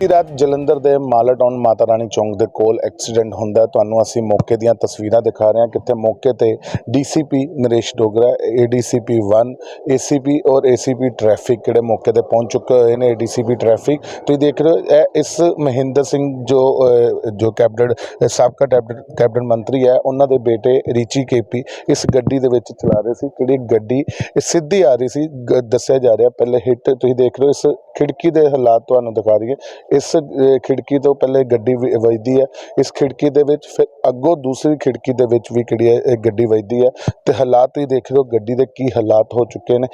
ਬੀਤੀ ਰਾਤ ਜਲੰਧਰ ਦੇ ਮਾਲਾ ਟਾਊਨ ਮਾਤਾ ਰਾਣੀ ਚੌਂਕ ਦੇ ਕੋਲ ਐਕਸੀਡੈਂਟ ਹੁੰਦਾ ਤੁਹਾਨੂੰ ਅਸੀਂ ਮੌਕੇ ਦੀਆਂ ਤਸਵੀਰਾਂ ਦਿਖਾ ਰਹੇ ਹਾਂ। ਕਿੱਥੇ ਮੌਕੇ ਤੇ DCP Naresh Dogra, ADCP 1 ACP ਔਰ ਏਸੀਪੀ ਟ੍ਰੈਫਿਕ ਕਿਹੜੇ ਮੌਕੇ ਤੇ ਪਹੁੰਚ ਚੁੱਕੇ ਹੋਏ ਨੇ? ADCP traffic. ਤੁਸੀਂ ਦੇਖ ਰਹੇ ਹੋ, ਇਹ ਇਸ ਮਹਿੰਦਰ ਸਿੰਘ ਜੋ ਜੋ ਕੈਬਨਿਟ, ਸਾਬਕਾ ਕੈਬਨਿਟ ਕੈਬਨਿਟ ਮੰਤਰੀ ਹੈ, ਉਹਨਾਂ ਦੇ ਬੇਟੇ ਰਿਚੀ ਕੇਪੀ ਇਸ ਗੱਡੀ ਦੇ ਵਿੱਚ ਚਲਾ ਰਹੇ ਸੀ। ਕਿਹੜੀ ਗੱਡੀ? ਸਿੱਧੀ ਆ ਰਹੀ ਸੀ। ਗ- ਦੱਸਿਆ ਜਾ ਰਿਹਾ। ਪਹਿਲੇ ਹਿੱਟ ਤੁਸੀਂ ਦੇਖ ਰਹੇ ਹੋ, ਇਸ ਖਿੜਕੀ ਦੇ ਹਾਲਾਤ ਤੁਹਾਨੂੰ ਦਿਖਾ ਰਹੀ ਹੈ ਇਸ ਖਿੜਕੀ ਤੋਂ ਪਹਿਲੇ ਗੱਡੀ ਵ- ਵੱਜਦੀ ਹੈ। ਇਸ ਖਿੜਕੀ ਦੇ ਵਿੱਚ ਫਿਰ ਅੱਗੋਂ ਦੂਸਰੀ ਖਿੜਕੀ ਦੇ ਵਿੱਚ ਵੀ ਕਿਹੜੀ ਹੈ, ਇਹ ਗੱਡੀ ਵੱਜਦੀ ਹੈ। ਤੇ ਹਾਲਾਤ ਤੁਸੀਂ ਦੇਖ ਲਓ ਗੱਡੀ ਦੇ ਕੀ ਹਾਲਾਤ ਹੋ ਚੁੱਕੇ ਨੇ।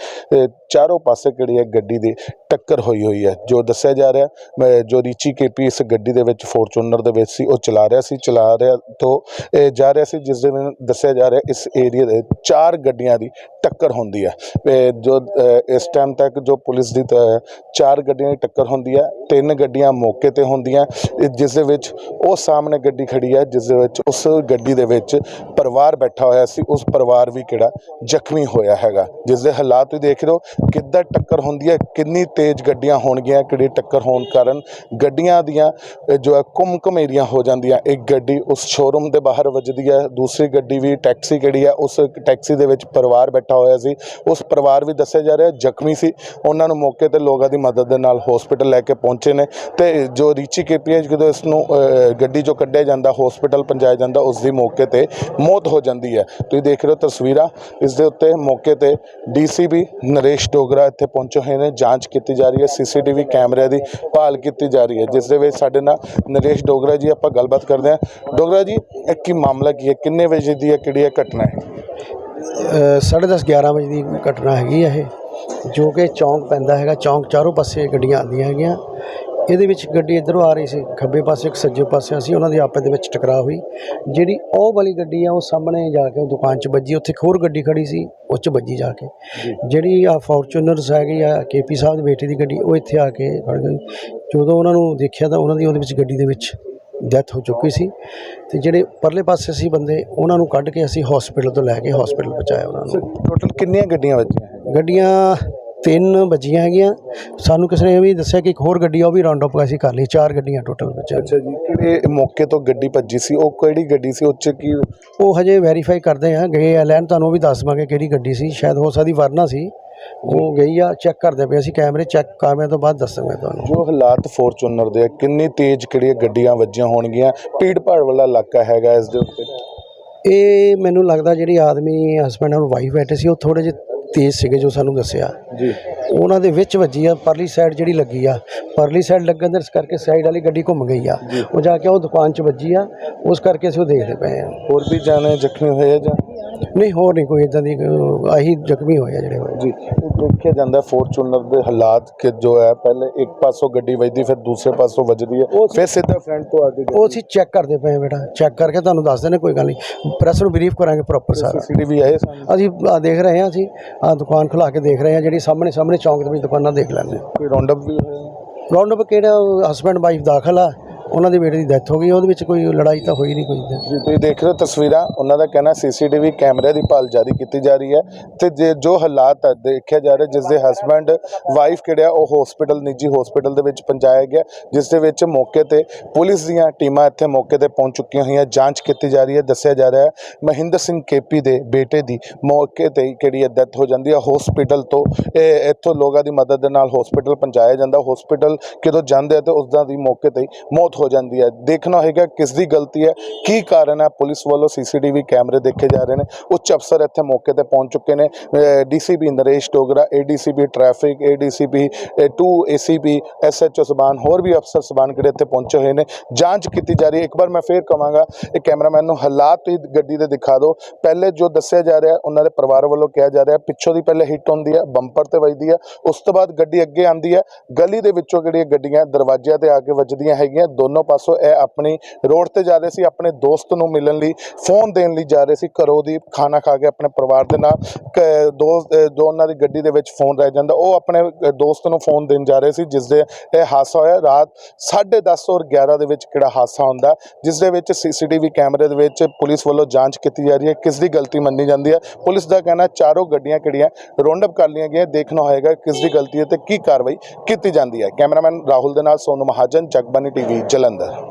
ਚਾਰੋਂ ਪਾਸੇ ਕਿਹੜੀ ਹੈ, ਗੱਡੀ ਦੀ ਟੱਕਰ ਹੋਈ ਹੋਈ ਹੈ। ਜੋ ਦੱਸਿਆ ਜਾ ਰਿਹਾ, ਮੈਂ- ਜੋ ਰੀਚੀ ਕੇਪੀ ਇਸ ਗੱਡੀ ਦੇ ਵਿੱਚ ਫੋਰਚੂਨਰ ਦੇ ਵਿੱਚ ਸੀ, ਉਹ ਚਲਾ ਰਿਹਾ ਸੀ। ਚਲਾ ਰਿਹਾ ਤੋਂ ਇਹ ਜਾ ਰਿਹਾ ਸੀ, ਜਿਸ ਦੇ ਦੱਸਿਆ ਜਾ ਰਿਹਾ ਇਸ ਏਰੀਆ ਦੇ ਚਾਰ ਗੱਡੀਆਂ ਦੀ ਟੱਕਰ ਹੁੰਦੀ ਹੈ। ਜੋ ਇਸ ਟਾਈਮ ਤੱਕ ਜੋ ਪੁਲਿਸ ਦੀ ਤ- ਚਾਰ ਗੱਡੀਆਂ ਦੀ ਟੱਕਰ ਹੁੰਦੀ ਹੈ, ਤਿੰਨ ਗੱਡੀਆਂ ਮੌਕੇ ਤੇ ਹੁੰਦੀਆਂ, ਇਹ ਜਿਸ ਦੇ ਵਿੱਚ ਉਹ ਸਾਹਮਣੇ ਗੱਡੀ ਖੜੀ ਹੈ, ਜਿਸ ਦੇ ਵਿੱਚ ਉਸ ਗੱਡੀ ਦੇ ਵਿੱਚ ਪਰਿਵਾਰ ਬੈਠਾ ਹੋਇਆ ਸੀ, ਉਸ ਪਰਿਵਾਰ ਵੀ ਕਿਹੜਾ ਜ਼ਖਮੀ ਹੋਇਆ ਹੈਗਾ। ਜਿਸ ਦੇ ਹਾਲਾਤ ਤੁਸੀਂ ਦੇਖ ਰਹੇ ਹੋ ਕਿੱਦਾਂ ਟੱਕਰ ਹੁੰਦੀ ਹੈ, ਕਿੰਨੀ ਤੇਜ਼ ਗੱਡੀਆਂ ਹੋਣਗੀਆਂ, ਕਿਹੜੀ ਟੱਕਰ ਹੋਣ ਕਾਰਨ ਗੱਡੀਆਂ ਦੀਆਂ ਜੋ ਹੈ ਘੁੰਮ ਘਮੇਰੀਆਂ ਹੋ ਜਾਂਦੀਆਂ। ਇੱਕ ਗੱਡੀ ਉਸ ਸ਼ੋਰੂਮ ਦੇ ਬਾਹਰ ਵੱਜਦੀ ਹੈ, ਦੂਸਰੀ ਗੱਡੀ ਵੀ ਟੈਕਸੀ ਕਿਹੜੀ ਹੈ, ਉਸ ਟੈਕਸੀ ਦੇ ਵਿੱਚ ਪਰਿਵਾਰ ਬੈਠਾ ਹੋਇਆ ਸੀ। ਉਸ ਪਰਿਵਾਰ ਵੀ ਦੱਸਿਆ ਜਾ ਰਿਹਾ, ਜ਼ਖਮੀ ਸੀ। ਉਹਨਾਂ ਨੂੰ ਮੌਕੇ ਤੇ ਲੋਕਾਂ ਦੀ ਮਦਦ ਦੇ ਨਾਲ ਹਸਪੀਟਲ ਲੈ ਕੇ ਪਹੁੰਚੇ ਨੇ। ਤੇ ਜੋ ਰੀਚੀ ਕੇਪੀਐਚ ਜਦੋਂ ਇਸ ਨੂੰ ਗੱਡੀ ਜੋ ਕੱਢਿਆ ਜਾਂਦਾ ਹਸਪੀਟਲ ਪਹੁੰਚਾਇਆ ਜਾਂਦਾ ਉਸ ਦੀ ਮੌਕੇ ਤੇ ਮੌਤ ਹੋ ਜਾਂਦੀ ਹੈ। ਤੁਸੀਂ ਦੇਖ ਰਹੇ ਹੋ ਤਸਵੀਰਾਂ। ਇਸ ਦੇ ਉੱਤੇ ਮੌਕੇ ਤੇ ਡੀਸੀਪੀ ਨਰੇਸ਼ ਡੋਗਰਾ ਇੱਥੇ ਪਹੁੰਚੇ ਹੋਏ ਨੇ। ਜਾਂਚ ਕੀਤੀ ਜਾ ਰਹੀ ਹੈ। ਸੀਸੀਟੀਵੀ ਕੈਮਰਿਆਂ ਦੀ ਭਾਲ ਕੀਤੀ ਜਾ ਰਹੀ ਹੈ। ਜਿਸ ਦੇ ਵਿੱਚ ਸਾਡੇ ਨਾਲ ਨਰੇਸ਼ ਡੋਗਰਾ ਜੀ ਆਪਾਂ ਗੱਲਬਾਤ ਕਰਦੇ ਹਾਂ। ਡੋਗਰਾ ਜੀ ਇਹ ਕੀ ਮਾਮਲਾ ਕੀ ਹੈ? ਕਿੰਨੇ ਵਜੇ ਦੀ ਹੈ ਕਿਹੜੀ ਹੈ ਘਟਨਾ ਹੈ? ਅ, ਸਾਢੇ ਦਸ 11 ਵਜੇ ਦੀ ਘਟਨਾ ਹੈਗੀ ਹੈ ਇਹ। ਜੋ ਕਿ ਚੌਂਕ ਪੈਂਦਾ ਹੈਗਾ। ਚੌਂਕ ਚਾਰੋਂ ਪਾਸੇ ਗੱਡੀਆਂ ਆਉਂਦੀਆਂ ਹੈਗੀਆਂ। ਇਹਦੇ ਵਿੱਚ ਗੱਡੀ ਇੱਧਰੋਂ ਆ ਰਹੀ ਸੀ ਖੱਬੇ ਪਾਸੇ ਇੱਕ ਸੱਜੇ ਪਾਸੇ ਸੀ ਉਹਨਾਂ ਦੀ ਆਪਸ ਦੇ ਵਿੱਚ ਟਕਰਾਅ ਹੋਈ। ਜਿਹੜੀ ਉਹ ਵਾਲੀ ਗੱਡੀ ਆ ਉਹ ਸਾਹਮਣੇ ਜਾ ਕੇ ਉਹ ਦੁਕਾਨ 'ਚ ਵੱਜੀ ਉੱਥੇ ਇੱਕ ਹੋਰ ਗੱਡੀ ਖੜੀ ਸੀ ਉਹ 'ਚ ਵੱਜੀ ਜਾ ਕੇ। ਜਿਹੜੀ ਆ ਫੋਰਚੂਨਰਸ ਹੈਗੀ ਆ ਕੇਪੀ ਸਾਹਿਬ ਦੇ ਬੇਟੇ ਦੀ ਗੱਡੀ ਉਹ ਇੱਥੇ ਆ ਕੇ ਖੜ ਗਈ। ਜਦੋਂ ਉਹਨਾਂ ਨੂੰ ਦੇਖਿਆ ਤਾਂ ਉਹਨਾਂ ਦੀ ਉਹਦੇ ਵਿੱਚ ਗੱਡੀ ਦੇ ਵਿੱਚ ਡੈਥ ਹੋ ਚੁੱਕੀ ਸੀ। ਤੇ ਜਿਹੜੇ ਪਰਲੇ ਪਾਸੇ ਸੀ ਬੰਦੇ ਉਹਨਾਂ ਨੂੰ ਕੱਢ ਕੇ ਅਸੀਂ ਹਸਪੀਟਲ ਤੋਂ ਲੈ ਕੇ ਹਸਪੀਟਲ ਪਹੁੰਚਾਇਆ ਉਹਨਾਂ ਨੂੰ। ਟੋਟਲ ਕਿੰਨੀਆਂ ਗੱਡੀਆਂ ਵੱਜੀਆਂ? ਗੱਡੀਆਂ ਤਿੰਨ ਵੱਜੀਆਂ ਹੈਗੀਆਂ। ਸਾਨੂੰ ਕਿਸੇ ਨੇ ਇਹ ਵੀ ਦੱਸਿਆ ਕਿ ਇੱਕ ਹੋਰ ਗੱਡੀ ਆ ਉਹ ਵੀ ਰਾਉਂਡ ਅਪ ਅਸੀਂ ਕਰ ਲਈ ਚਾਰ ਗੱਡੀਆਂ ਟੋਟਲ ਵਿੱਚ। ਅੱਛਾ ਜੀ ਕਿਹੜੇ ਮੌਕੇ ਤੋਂ ਗੱਡੀ ਭੱਜੀ ਸੀ? ਉਹ ਕਿਹੜੀ ਗੱਡੀ ਸੀ? ਉਹ 'ਚ ਕੀ ਉਹ ਹਜੇ ਵੈਰੀਫਾਈ ਕਰਦੇ ਆ ਗਏ ਆ ਲੈਣ ਤੁਹਾਨੂੰ ਉਹ ਵੀ ਦੱਸ ਦਵਾਂਗੇ ਕਿਹੜੀ ਗੱਡੀ ਸੀ। ਸ਼ਾਇਦ ਹੋ ਸਕਦੀ ਵਰਨਾ ਸੀ। ਉਹ ਗਈ ਆ ਚੈੱਕ ਕਰਦੇ ਪਏ ਅਸੀਂ ਕੈਮਰੇ ਚੈੱਕ ਕਾਮਿਆਂ ਤੋਂ ਬਾਅਦ ਦੱਸਾਂਗੇ ਤੁਹਾਨੂੰ। ਜੋ ਹਾਲਾਤ ਫੋਰਚੂਨਰ ਦੇ ਆ, ਕਿੰਨੀ ਤੇਜ਼ ਕਿਹੜੀਆਂ ਗੱਡੀਆਂ ਵੱਜੀਆਂ ਹੋਣਗੀਆਂ? ਭੀੜ ਭਾੜ ਵਾਲਾ ਇਲਾਕਾ ਹੈਗਾ ਇਸ ਦੇ ਉੱਤੇ। ਇਹ ਮੈਨੂੰ ਲੱਗਦਾ ਜਿਹੜੀ ਆਦਮੀ ਹਸਬੰਡ ਔਰ ਵਾਈਫ ਬੈਠੇ ਸੀ ਉਹ ਥੋੜੇ ਜਿਹੇ ਤੇਜ਼ ਸੀਗੇ ਜੋ ਸਾਨੂੰ ਦੱਸਿਆ। ਜੀ। ਉਹਨਾਂ ਦੇ ਵਿੱਚ ਵੱਜੀ ਆ ਪਰਲੀ ਸਾਈਡ ਜਿਹੜੀ ਲੱਗੀ ਆ ਪਰਲੀ ਸਾਈਡ ਲੱਗਣ ਦੇ ਇਸ ਕਰਕੇ ਸਾਈਡ ਵਾਲੀ ਗੱਡੀ ਘੁੰਮ ਗਈ ਆ। ਉਹ ਜਾ ਕੇ ਉਹ ਦੁਕਾਨ 'ਚ ਵੱਜੀ ਆ ਉਸ ਕਰਕੇ ਅਸੀਂ ਉਹ ਦੇਖਦੇ ਪਏ ਆ। ਹੋਰ ਵੀ ਜਾਣੇ ਜ਼ਖਮੀ ਹੋਏ ਆ ਜਾਂ? ਨਹੀਂ ਹੋਰ ਨਹੀਂ ਕੋਈ ਇਦਾਂ ਦੀ ਆਹੀ ਜ਼ਖਮੀ ਹੋਏ ਆ ਜਿਹੜੇ ਹੋਏ ਜੀ ਦੇਖਿਆ ਜਾਂਦਾ ਫੋਰਚੂਨਰ ਦੇ ਹਾਲਾਤ ਕਿ ਜੋ ਹੈ ਪਹਿਲੇ ਇੱਕ ਪਾਸੋਂ ਗੱਡੀ ਵੱਜਦੀ ਫਿਰ ਦੂਸਰੇ ਪਾਸੋਂ ਵੱਜਦੀ ਹੈ ਫਿਰ ਸਿੱਧਾ ਫਰੰਟ ਤੋਂ ਆ ਕੇ ਉਹ ਅਸੀਂ ਚੈੱਕ ਕਰਦੇ ਪਏ ਬੇਟਾ ਚੈੱਕ ਕਰਕੇ ਤੁਹਾਨੂੰ ਦੱਸ ਦੇਣੇ ਕੋਈ ਗੱਲ ਨਹੀਂ। ਪ੍ਰੈਸ ਨੂੰ ਬਰੀਫ ਕਰਾਂਗੇ ਪ੍ਰੋਪਰ ਸਾਰਾ। ਸੀਸੀਟੀਵੀ ਆਏ ਅਸੀਂ ਦੇਖ ਰਹੇ ਹਾਂ ਅਸੀਂ ਆ ਦੁਕਾਨ ਖੁਲਾ ਕੇ ਦੇਖ ਰਹੇ ਹਾਂ ਜਿਹੜੀ ਸਾਹਮਣੇ ਸਾਹਮਣੇ ਚੌਂਕ ਦੇ ਵਿੱਚ ਦੁਕਾਨਾਂ ਦੇਖ ਲੈਂਦੇ ਕੋਈ ਰਾਉਂਡ ਅਪ ਵੀ ਹੋਇਆ ਰਾਉਂਡ ਅਪ ਕਿਹੜਾ ਹਸਬੰਡ ਵਾਈਫ ਦਾਖਲ ਆ। ਉਹਨਾਂ ਦੇ ਬੇਟੇ ਦੀ ਡੈਥ ਹੋ ਗਈ, ਉਹਦੇ ਵਿੱਚ ਕੋਈ ਲੜਾਈ ਤਾਂ ਹੋਈ ਨਹੀਂ ਕੋਈ ਏਦਾਂ। ਜੀ, ਤੁਸੀਂ ਦੇਖ ਰਹੇ ਹੋ ਤਸਵੀਰਾਂ, ਉਹਨਾਂ ਦਾ ਕਹਿਣਾ ਸੀਸੀਟੀਵੀ ਕੈਮਰੇ ਦੀ ਭਾਲ ਜਾਰੀ ਕੀਤੀ ਜਾ ਰਹੀ ਹੈ ਤੇ ਜੇ ਜੋ ਹਾਲਾਤ ਹੈ ਦੇਖਿਆ ਜਾ ਰਿਹਾ ਜਿਸ ਦੇ ਹਸਬੰਡ ਵਾਈਫ ਕਿਹੜਿਆ ਉਹ ਹਸਪੀਟਲ ਨਿੱਜੀ ਹਸਪੀਟਲ ਦੇ ਵਿੱਚ ਪਹੁੰਚਾਇਆ ਗਿਆ, ਜਿਸ ਦੇ ਵਿੱਚ ਮੌਕੇ ਤੇ ਪੁਲਿਸ ਦੀਆਂ ਟੀਮਾਂ ਇੱਥੇ ਮੌਕੇ ਤੇ ਪਹੁੰਚ ਚੁੱਕੀਆਂ ਹੋਈਆਂ, ਜਾਂਚ ਕੀਤੀ ਜਾ ਰਹੀ ਹੈ, ਦੱਸਿਆ ਜਾ ਰਿਹਾ ਹੈ, ਮਹਿੰਦਰ ਸਿੰਘ ਕੇਪੀ ਦੇ ਬੇਟੇ ਦੀ ਮੌਕੇ ਤੇ ਹੀ ਕਿਹੜੀ ਹੈ ਡੈਥ ਹੋ ਜਾਂਦੀ ਹੈ ਹਸਪੀਟਲ ਤੋਂ, ਇਹ ਇੱਥੋਂ ਲੋਕਾਂ ਦੀ ਮਦਦ ਦੇ ਨਾਲ ਹਸਪੀਟਲ ਪਹੁੰਚਾਇਆ ਜਾਂਦਾ ਹਸਪੀਟਲ ਕਿਦੋਂ ਜਾਂਦੇ ਆ ਤੇ ਉਸ ਦੀ ਮੌਕੇ ਤੇ ਹੀ ਮੌਤ ਹੋ ਜਾਂਦੀ ਹੈ। ਦੇਖਣਾ ਹੋਏਗਾ ਕਿਸ ਦੀ ਗਲਤੀ ਹੈ, ਕੀ ਕਾਰਨ ਹੈ। ਪੁਲਿਸ ਵੱਲੋਂ ਸੀਸੀਟੀਵੀ ਕੈਮਰੇ ਦੇਖੇ ਜਾ ਰਹੇ ਨੇ। ਉੱਚ ਅਫਸਰ ਇੱਥੇ ਮੌਕੇ ਤੇ ਪਹੁੰਚ ਚੁੱਕੇ ਨੇ। DCP Naresh Dogra, ADCP traffic, ADCP 2 ACP, SHO ਸਬਾਨ, ਹੋਰ ਵੀ ਅਫਸਰ ਸਬਾਨ ਕਿਹੜੇ ਇੱਥੇ ਪਹੁੰਚੇ ਹੋਏ ਨੇ। ਜਾਂਚ ਕੀਤੀ ਜਾ ਰਹੀ ਹੈ। ਇੱਕ ਵਾਰ ਮੈਂ ਫੇਰ ਕਹਾਂਗਾ ਇਹ ਕੈਮਰਾਮੈਨ ਨੂੰ ਹਾਲਾਤ ਤੁਸੀਂ ਗੱਡੀ ਦੇ ਦਿਖਾ ਦਿਓ। ਪਹਿਲੇ ਜੋ ਦੱਸਿਆ ਜਾ ਰਿਹਾ, ਉਹਨਾਂ ਦੇ ਪਰਿਵਾਰ ਵੱਲੋਂ ਕਿਹਾ ਜਾ ਰਿਹਾ, ਪਿੱਛੋਂ ਦੀ ਪਹਿਲੇ ਹਿੱਟ ਹੁੰਦੀ ਹੈ, ਬੰਪਰ ਤੇ ਵੱਜਦੀ ਹੈ। ਉਸ ਤੋਂ ਬਾਅਦ ਗੱਡੀ ਅੱਗੇ ਆਉਂਦੀ ਹੈ। ਗਲੀ ਦੇ ਵਿੱਚੋਂ ਜਿਹੜੀਆਂ ਗੱਡੀਆਂ ਦਰਵਾਜ਼ਿਆਂ ਤੇ ਆ ਕੇ ਵੱਜਦੀਆਂ ਹੈਗੀਆਂ, ਦੋਨੋਂ ਦੋਨੋਂ ਪਾਸੋਂ ਇਹ ਆਪਣੀ ਰੋਡ ਤੇ ਜਾ ਰਹੇ ਸੀ, ਆਪਣੇ ਦੋਸਤ ਨੂੰ ਮਿਲਣ ਲਈ ਫੋਨ ਦੇਣ ਲਈ ਜਾ ਰਹੇ ਸੀ, ਘਰੋਂ ਦੀ ਖਾਣਾ ਖਾ ਕੇ ਆਪਣੇ ਪਰਿਵਾਰ ਦੇ ਨਾਲ ਦੋਸਤ ਜੋ ਉਹਨਾਂ ਦੀ ਗੱਡੀ ਦੇ ਵਿੱਚ ਫੋਨ ਰਹਿ ਜਾਂਦਾ, ਉਹ ਆਪਣੇ ਦੋਸਤ ਨੂੰ ਫੋਨ ਦੇਣ ਜਾ ਰਹੇ ਸੀ, ਜਿਸ ਦੇ ਇਹ ਹਾਦਸਾ ਹੋਇਆ ਰਾਤ 10:30 ਔਰ 11 ਦੇ ਵਿੱਚ ਕਿਹੜਾ ਹਾਦਸਾ ਹੁੰਦਾ, ਜਿਸ ਦੇ ਵਿੱਚ ਸੀਸੀਟੀਵੀ ਕੈਮਰੇ ਦੇ ਵਿੱਚ ਪੁਲਿਸ ਵੱਲੋਂ ਜਾਂਚ ਕੀਤੀ ਜਾ ਰਹੀ ਹੈ, ਕਿਸ ਦੀ ਗਲਤੀ ਮੰਨੀ ਜਾਂਦੀ ਹੈ, ਪੁਲਿਸ ਦਾ ਕਹਿਣਾ ਚਾਰੋਂ ਗੱਡੀਆਂ ਕਿਹੜੀਆਂ ਰੌਂਡ ਅਪ ਕਰ ਲਈਆਂ ਗਈਆਂ, ਦੇਖਣਾ ਹੋਏਗਾ ਕਿਸ ਦੀ ਗਲਤੀ ਹੈ ਤੇ ਕੀ ਕਾਰਵਾਈ ਕੀਤੀ ਜਾਂਦੀ ਹੈ। ਕੈਮਰਾਮੈਨ ਰਾਹੁਲ ਦੇ ਨਾਲ ਸੋਨੂ ਮਹਾਜਨ ਜਗਬਾਨੀ ਟੀਵੀ ਜਲੰਧਰ